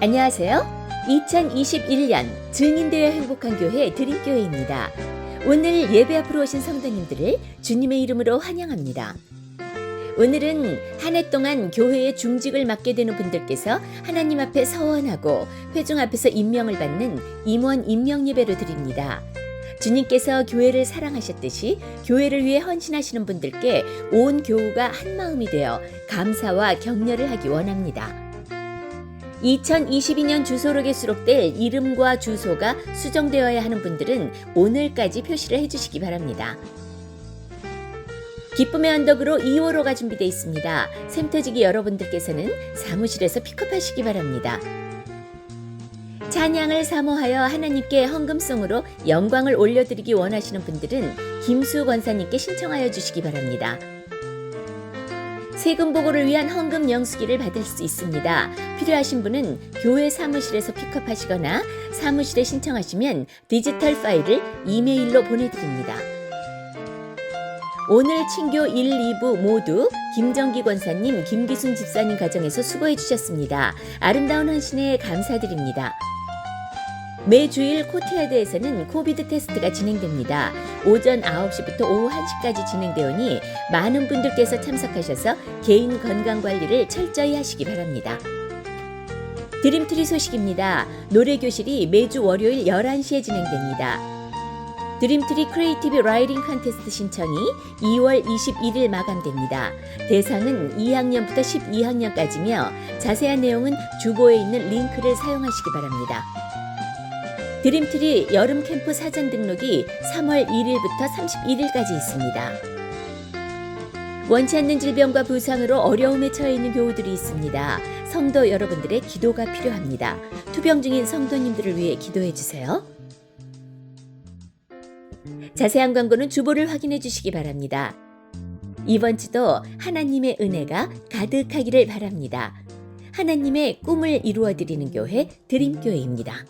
안녕하세요. 2021년 증인되어 행복한 교회 드림교회입니다. 오늘 예배 앞으로 오신 성도님들을 주님의 이름으로 환영합니다. 오늘은 한 해 동안 교회의 중직을 맡게 되는 분들께서 하나님 앞에 서원하고 회중 앞에서 임명을 받는 임원 임명 예배로 드립니다. 주님께서 교회를 사랑하셨듯이 교회를 위해 헌신하시는 분들께 온 교우가 한 마음이 되어 감사와 격려를 하기 원합니다. 2022년 주소록에 수록될 이름과 주소가 수정되어야 하는 분들은 오늘까지 표시를 해주시기 바랍니다. 기쁨의 언덕으로 2호로가 준비되어 있습니다. 샘터지기 여러분들께서는 사무실에서 픽업하시기 바랍니다. 찬양을 사모하여 하나님께 헌금송으로 영광을 올려드리기 원하시는 분들은 김수 권사님께 신청하여 주시기 바랍니다. 세금 보고를 위한 헌금 영수기를 받을 수 있습니다. 필요하신 분은 교회 사무실에서 픽업하시거나 사무실에 신청하시면 디지털 파일을 이메일로 보내드립니다. 오늘 친교 1, 2부 모두 김정기 권사님, 김기순 집사님 가정에서 수고해 주셨습니다. 아름다운 헌신에 감사드립니다. 매주일 코트야드에서는 코비드 테스트가 진행됩니다. 오전 9시부터 오후 1시까지 진행되오니 많은 분들께서 참석하셔서 개인 건강 관리를 철저히 하시기 바랍니다. 드림트리 소식입니다. 노래교실이 매주 월요일 11시에 진행됩니다. 드림트리 크리에이티브 라이딩 컨테스트 신청이 2월 21일 마감됩니다. 대상은 2학년부터 12학년까지며 자세한 내용은 주보에 있는 링크를 사용하시기 바랍니다. 드림트리 여름 캠프 사전 등록이 3월 1일부터 31일까지 있습니다. 원치 않는 질병과 부상으로 어려움에 처해 있는 교우들이 있습니다. 성도 여러분들의 기도가 필요합니다. 투병 중인 성도님들을 위해 기도해 주세요. 자세한 광고는 주보를 확인해 주시기 바랍니다. 이번 주도 하나님의 은혜가 가득하기를 바랍니다. 하나님의 꿈을 이루어 드리는 교회 드림교회입니다.